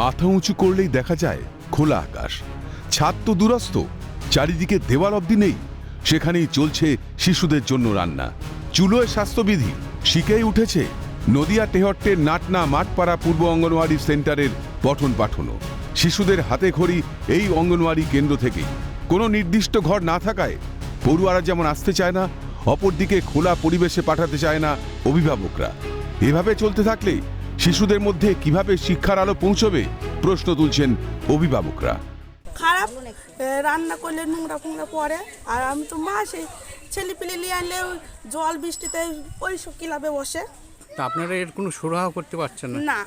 মাথা উঁচু করলেই দেখা যায় খোলা আকাশ। ছাদ তো দূরস্থ চারিদিকে দেওয়াল অব্দি নেই। সেখানেই চলছে শিশুদের জন্য রান্না। চুলোয় স্বাস্থ্যবিধি, শিখেই উঠেছে নদিয়া টেহট্টের নাটনা মাঠপাড়া পূর্ব অঙ্গনওয়াড়ি সেন্টারের পঠন পাঠনও। শিশুদের হাতে খড়ি এই অঙ্গনওয়াড়ি কেন্দ্র থেকেই। কোনো নির্দিষ্ট ঘর না থাকায় পড়ুয়ারা যেমন আসতে চায় না, অপরদিকে খোলা পরিবেশে পাঠাতে চায় না অভিভাবকরা। এভাবে চলতে থাকলে শিশুদের মধ্যে কীভাবে শিক্ষার আলো পৌঁছবে? প্রশ্ন তুলছেন অভিভাবকরা। খারাপ রান্না করলে নোংরা ফোংরা পড়ে আর আমি তো মা সেই ছেলে পিলে নিয়ে আনলে জল বৃষ্টিতে ওই সব ক্লাবে বসে। তা আপনারা এর কোনো সুরাহা করতে পারছেন না? না।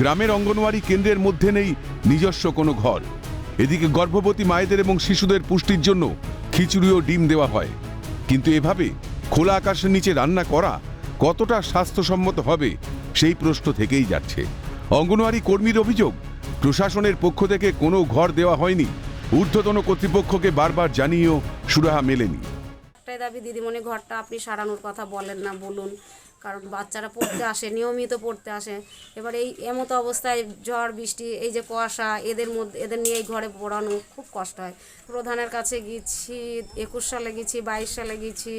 গ্রামের অঙ্গনওয়াড়ি কেন্দ্রের মধ্যে নেই নিজস্ব কোনো ঘর। এদিকে গর্ভবতী মায়েদের এবং শিশুদের পুষ্টির জন্য খিচুড়ি ও ডিম দেওয়া হয়। কিন্তু এভাবে খোলা আকাশের নিচে রান্না করা কতটা স্বাস্থ্যসম্মত হবে সেই প্রশ্ন থেকেই যাচ্ছে। অঙ্গনওয়াড়ি কর্মীর অভিযোগ, প্রশাসনের পক্ষ থেকে কোনো ঘর দেওয়া হয়নি। ঊর্ধ্বতন কর্তৃপক্ষকে বারবার জানিয়েও সুরাহা মেলেনি। একটাই দাবি, দিদিমণি, ঘরটা আপনি সারানোর কথা বলেন না, বলুন। কারণ বাচ্চারা পড়তে আসে, নিয়মিত পড়তে আসে। এবার এই এমতো অবস্থায় ঝড়, বৃষ্টি, এই যে কুয়াশা, এদের মধ্যে, এদের নিয়ে এই ঘরে পড়ানো খুব কষ্ট হয়। প্রধানের কাছে গেছি, একুশ সালে গেছি, বাইশ সালে গেছি,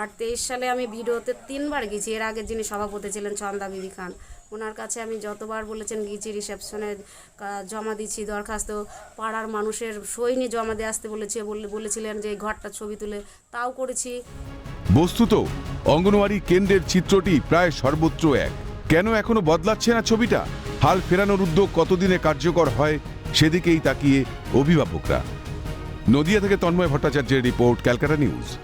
আর তেইশ সালে আমি ভিডিওতে তিনবার গেছি। এর আগে যিনি সভাপতি ছিলেন চন্দা বিবি খান। ওনার কাছে আমি যতবার বলেছেন গিয়েছি রিসেপশনে জমা দিচ্ছি, দরখাস্ত। পাড়ার মানুষের সই জমা দিয়ে আসতে বলেছে, বলে, বলেছিলেন যে ঘরটা ছবি তুলে। তাও করেছি। বস্তুত, অঙ্গনওয়াড়ি কেন্দ্রের চিত্রটি প্রায় সর্বত্র এক। কেন এখনও বদলাচ্ছে না ছবিটা? হাল ফেরানোর উদ্যোগ কতদিনে কার্যকর হয় সেদিকেই তাকিয়ে অভিভাবকরা। নদিয়া থেকে তন্ময় ভট্টাচার্যের রিপোর্ট, ক্যালকাটা নিউজ।